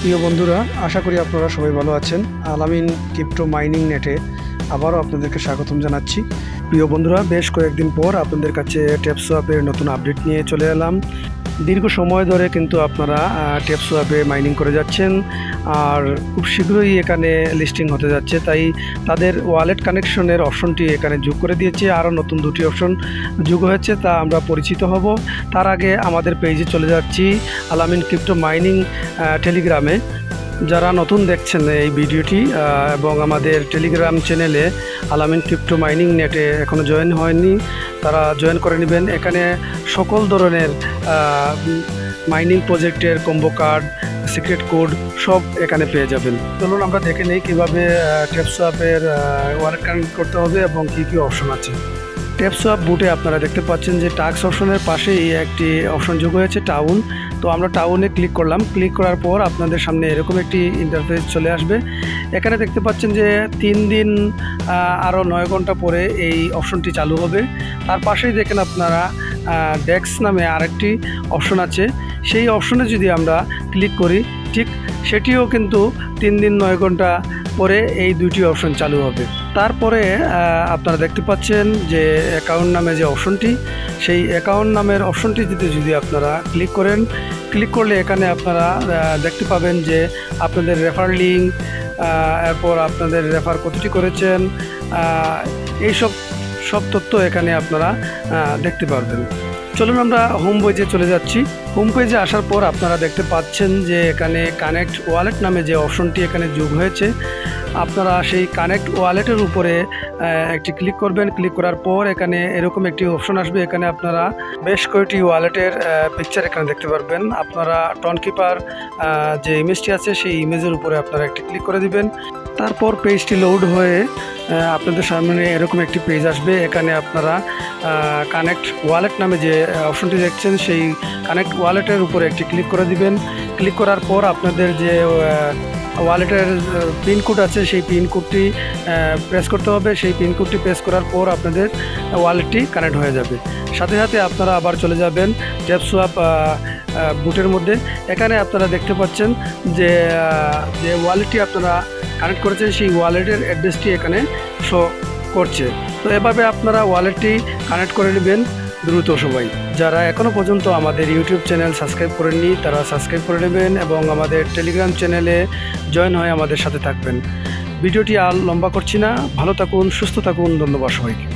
প্রিয় বন্ধুরা, আশা করি আপনারা সবাই ভালো আছেন। আলামিন ক্রিপ্টো মাইনিং নেটে আবারও আপনাদেরকে স্বাগতম জানাচ্ছি। প্রিয় বন্ধুরা, বেশ কয়েকদিন পর আপনাদের কাছে ট্যাপসোয়াপের নতুন আপডেট নিয়ে চলে এলাম। দীর্ঘ সময় ধরে কিন্তু আপনারা ট্যাপসোয়াপে মাইনিং করে যাচ্ছেন আর খুব শীঘ্রই এখানে লিস্টিং হতে যাচ্ছে। তাই তাদের ওয়ালেট কানেকশনের অপশনটি এখানে যোগ করে দিয়েছে। আরও নতুন দুটি অপশন যোগ হয়েছে, তা আমরা পরিচিত হব। তার আগে আমাদের পেজে চলে যাচ্ছি, আলামিন ক্রিপ্টো মাইনিং টেলিগ্রামে যারা নতুন দেখছেন এই ভিডিওটি এবং আমাদের টেলিগ্রাম চ্যানেলে আলামিন ক্রিপ্টো মাইনিং নেটে এখনও জয়েন হয়নি, তারা জয়েন করে নেবেন। এখানে সকল ধরনের মাইনিং প্রজেক্টের কম্বো কার্ড সিক্রেট কোড সব এখানে পেয়ে যাবেন। চলুন আমরা দেখে নিই কীভাবে ট্যাপসোয়াপের ওয়ালেট কানেক্ট করতে হবে এবং কী কী অপশন আছে। ট্যাপসোয়াপ বুটে আপনারা দেখতে পাচ্ছেন যে টাক্স অপশনের পাশেই একটি অপশন যোগ হয়েছে টাউন তো আমরা টাউনে ক্লিক করলাম। ক্লিক করার পর আপনাদের সামনে এরকম একটি ইন্টারফেস চলে আসবে। এখানে দেখতে পাচ্ছেন যে তিন দিন আরও নয় ঘণ্টা পরে এই অপশনটি চালু হবে। তার পাশেই দেখেন আপনারা ডেক্স নামে আরেকটি অপশন আছে। সেই অপশনে যদি আমরা ক্লিক করি ঠিক সেটিও কিন্তু তিন দিন নয় ঘণ্টা পরে এই দুইটি অপশন চালু হবে। তারপরে আপনারা দেখতে পাচ্ছেন যে অ্যাকাউন্ট নামে যে অপশনটি সেই অ্যাকাউন্ট নামের অপশনটি যদি যদি আপনারা ক্লিক করেন ক্লিক করলে এখানে আপনারা দেখতে পাবেন যে আপনাদের রেফার লিঙ্ক এরপর আপনাদের রেফার কতটি করেছেন এইসব, সব তথ্য এখানে আপনারা দেখতে পারবেন। চলুন আমরা হোম পেজে চলে যাচ্ছি। হোম পেজে আসার পর আপনারা দেখতে পাচ্ছেন যে এখানে কানেক্ট ওয়ালেট নামে যে অপশনটি এখানে যোগ হয়েছে। আপনারা সেই কানেক্ট ওয়ালেটের উপরে একটি ক্লিক করবেন। ক্লিক করার পর এখানে এরকম একটি অপশন আসবে। এখানে আপনারা বেশ কয়েকটি ওয়ালেটের পিকচার এখানে দেখতে পারবেন। আপনারা টন কিপার যে ইমেজটি আছে, সেই ইমেজের উপরে আপনারা একটি ক্লিক করে দিবেন। তারপর পেজটি লোড হয়ে আপনাদের সামনে এরকম একটি পেজ আসবে। এখানে আপনারা কানেক্ট ওয়ালেট নামে যে অপশনটি দেখছেন, সেই কানেক্ট ওয়ালেটের উপরে একটি ক্লিক করে দিবেন। ক্লিক করার পর আপনাদের যে ওয়ালেটের পিনকোড আছে, সেই পিনকোডটি প্রেস করতে হবে। সেই পিনকোডটি প্রেস করার পর আপনাদের ওয়ালেটটি কানেক্ট হয়ে যাবে। সাথে সাথে আপনারা আবার চলে যাবেন ট্যাপ সোয়াপ বুটের মধ্যে। এখানে আপনারা দেখতে পাচ্ছেন যে যে ওয়ালেটটি আপনারা কানেক্ট করেছে সেই ওয়ালেটের অ্যাড্রেসটি এখানে শো করছে। তো এভাবে আপনারা ওয়ালেটটি কানেক্ট করে নেবেন দ্রুত সবাই। যারা এখনও পর্যন্ত আমাদের ইউটিউব চ্যানেল সাবস্ক্রাইব করেননি, তারা সাবস্ক্রাইব করে নেবেন এবং আমাদের টেলিগ্রাম চ্যানেলে জয়েন হয়ে আমাদের সাথে থাকবেন। ভিডিওটি আর লম্বা করছি না। ভালো থাকুন, সুস্থ থাকুন। ধন্যবাদ সবাইকে।